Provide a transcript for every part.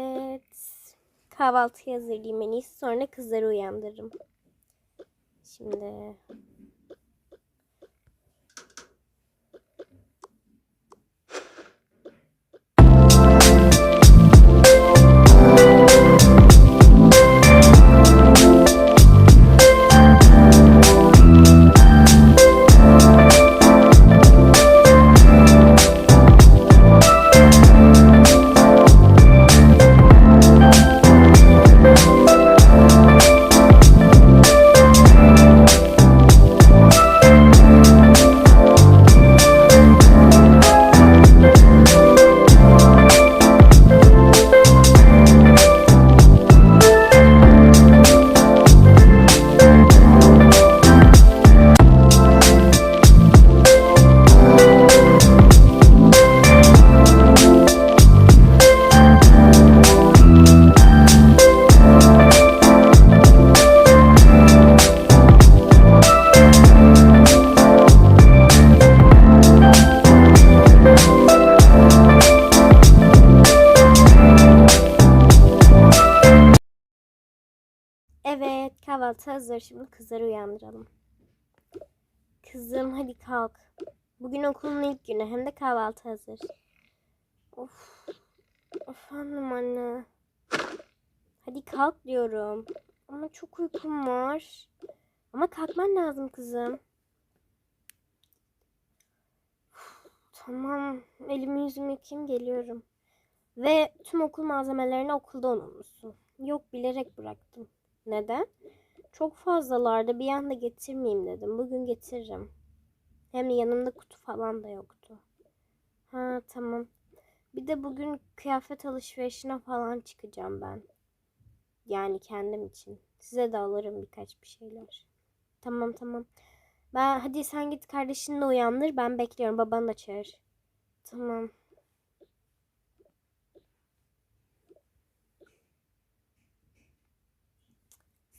Evet. Kahvaltı hazırlayayım en iyisi. Sonra kızları uyandırırım. Şimdi kahvaltı hazır. Şimdi kızları uyandıralım. Kızım hadi kalk. Bugün okulun ilk günü hem de kahvaltı hazır. Of. Efendim anne. Hadi kalk diyorum. Ama çok uykum var. Ama kalkman lazım kızım. Tamam. Elimi yüzümü yıkayayım geliyorum. Ve tüm okul malzemelerini okulda unutmuşsun. Yok bilerek bıraktım. Neden? Çok fazlalardı bir anda getirmeyeyim dedim. Bugün getiririm. Hem yanımda kutu falan da yoktu. Ha tamam. Bir de bugün kıyafet alışverişine falan çıkacağım ben. Yani kendim için. Size de alırım birkaç bir şeyler. Tamam tamam. Ben hadi sen git kardeşini de uyandır. Ben bekliyorum. Babanı da çağır. Tamam.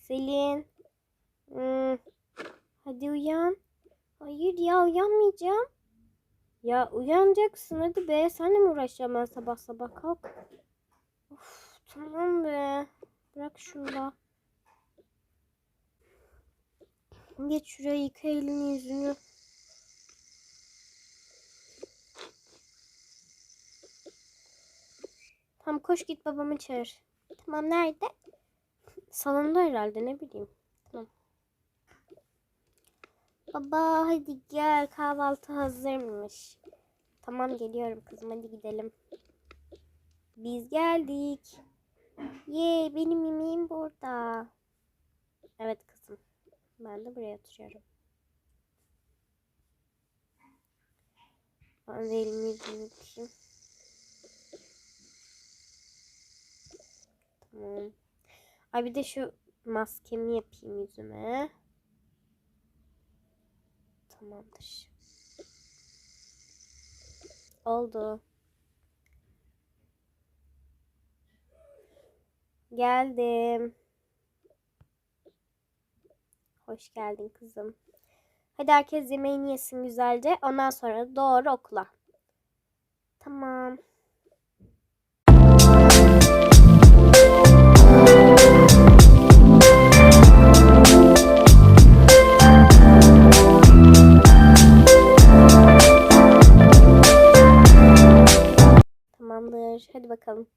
Selin. Hmm. Hadi uyan. Hayır ya uyanmayacağım. Ya uyanacaksın hadi be. Seninle mi uğraşacağım ben sabah sabah kalk. Of, tamam be. Bırak şunu da. Geç şuraya yıka elini yüzünü. Tamam koş git babamı çağır. Tamam nerede? Salonda herhalde ne bileyim. Tamam. Baba hadi gel kahvaltı hazırmış. Tamam geliyorum kızım hadi gidelim. Biz geldik. Ye benim yemeğim burada. Evet kızım. Ben de buraya oturuyorum. Ben de elimi yüzümü. Tamam. Ay bir de şu maskemi yapayım yüzüme. Tamamdır. Oldu. Geldim. Hoş geldin kızım. Hadi herkes yemeğini yesin güzelce. Ondan sonra doğru okula. Tamam. Bakalım.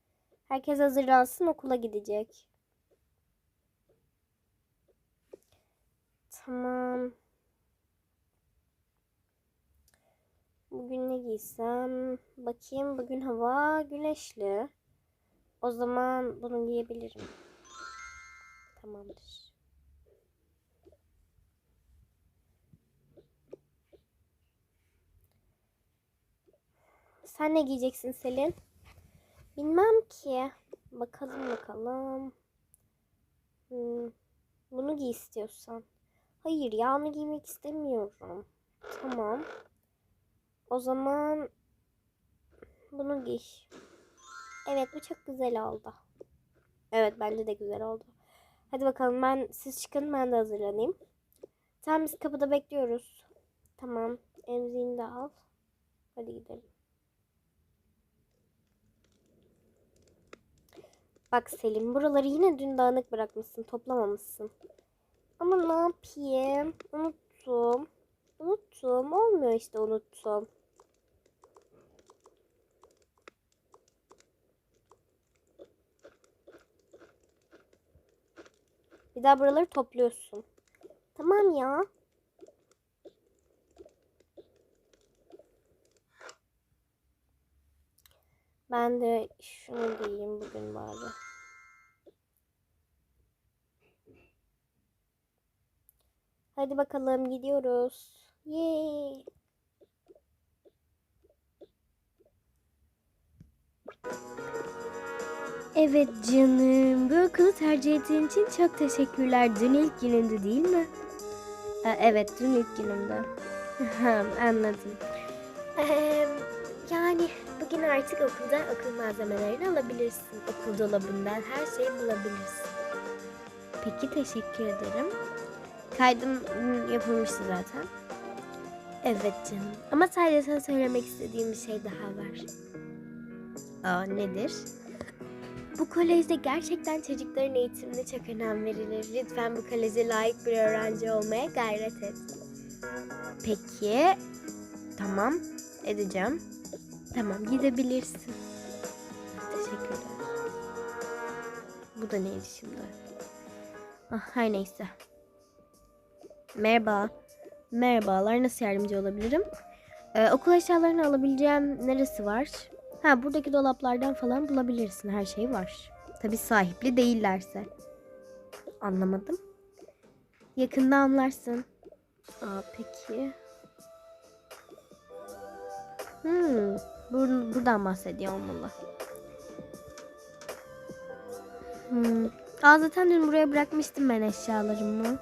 Herkes hazırlansın okula gidecek. Tamam. Bugün ne giysem? Bakayım bugün hava güneşli. O zaman bunu giyebilirim. Tamamdır. Sen ne giyeceksin Selin? Bilmem ki. Bakalım bakalım. Hmm, Bunu giy istiyorsan. Hayır ya onu giymek istemiyorum. Tamam. O zaman bunu giy. Evet bu çok güzel oldu. Evet bence de güzel oldu. Hadi bakalım ben siz çıkın ben de hazırlanayım. Tamam biz kapıda bekliyoruz. Tamam emziğini de al. Hadi gidelim. Bak Selim buraları yine dün dağınık bırakmışsın. Toplamamışsın. Ama ne yapayım? Unuttum. Unuttum. Olmuyor işte unuttum. Bir daha buraları topluyorsun. Tamam ya. Ben de şunu giyeyim bugün bari. Hadi bakalım gidiyoruz. Yay. Evet canım. Bu okulu tercih ettiğin için çok teşekkürler. Dün ilk günündü değil mi? Ha, evet dün ilk günümde. Anladım. Yani bugün artık okulda okul malzemelerini alabilirsin. Okul dolabından her şeyi bulabilirsin. Peki teşekkür ederim. Kaydım hmm, yapılmıştı zaten. Evet canım. Ama sadece sana söylemek istediğim bir şey daha var. Aa nedir? Bu kolejde gerçekten çocukların eğitimine çok önem verilir. Lütfen bu koleje layık bir öğrenci olmaya gayret et. Peki. Tamam. Edeceğim. Tamam gidebilirsin. Teşekkürler. Bu da neydi şimdi? Ah, her neyse. Merhaba. Merhabalar. Nasıl yardımcı olabilirim? Ee, okul eşyalarını alabileceğim neresi var? Ha buradaki dolaplardan falan bulabilirsin. Her şey var. Tabi sahipli değillerse. Anlamadım. Yakında anlarsın. Aa peki. Hmm, bur- buradan bahsediyor olmalı. Hmm. Aa zaten dün buraya bırakmıştım ben eşyalarımı.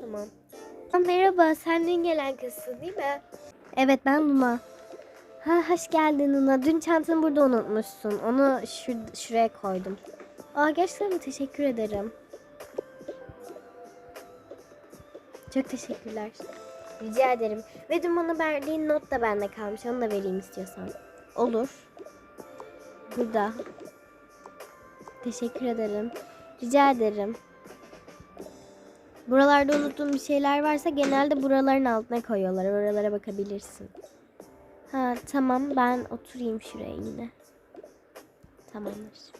Tamam. Merhaba, sen dün gelen kızsın değil mi? Evet, ben Luna. Ha, hoş geldin Luna. Dün çantanı burada unutmuşsun. Onu şur- şuraya koydum. Aa, gerçekten? Teşekkür ederim. Çok teşekkürler. Rica ederim. Ve dün bana verdiğin not da bende kalmış. Onu da vereyim istiyorsan. Olur. Burada. Teşekkür ederim. Rica ederim. Buralarda unuttuğum bir şeyler varsa genelde buraların altına koyuyorlar. Oralara bakabilirsin. Ha tamam ben oturayım şuraya yine. Tamamdır.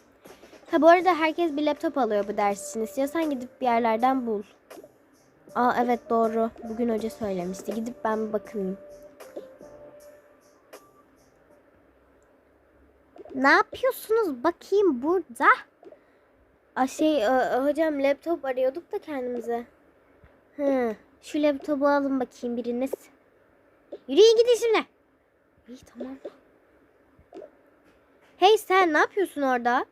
Ha bu arada herkes bir laptop alıyor bu ders için. İstiyorsan gidip bir yerlerden bul. Aa evet doğru. Bugün hoca söylemişti. Gidip ben bir bakayım. Ne yapıyorsunuz bakayım burada? Aa, şey e, hocam laptop arıyorduk da kendimize. Hı, şu laptopu alın bakayım biriniz. Yürüyün gidin şimdi. İyi tamam. Hey sen ne yapıyorsun orada?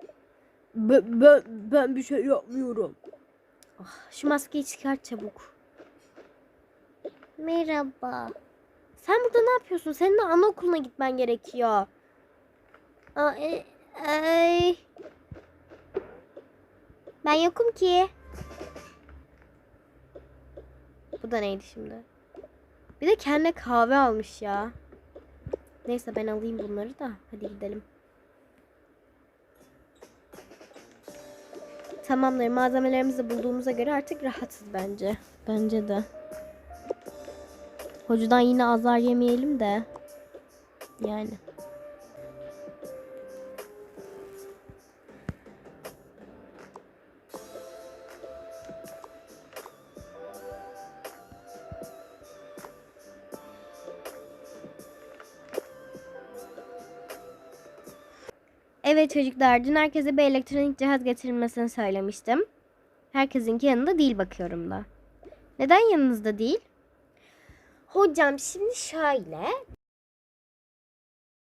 Ben, ben, ben bir şey yapmıyorum. Ah, şu maskeyi çıkart çabuk. Merhaba. Sen burada ne yapıyorsun? Senin de anaokuluna gitmen gerekiyor. Aa, e, ay. Ben yokum ki. Bu da neydi şimdi? Bir de kendine kahve almış ya. Neyse ben alayım bunları da. Hadi gidelim. Tamamdır. Malzemelerimizi bulduğumuza göre artık rahatız bence. Bence de. Hocadan yine azar yemeyelim de. Yani. Evet çocuklar, dün herkese bir elektronik cihaz getirilmesini söylemiştim. Herkesinki yanında değil bakıyorum da. Neden yanınızda değil? Hocam şimdi şöyle,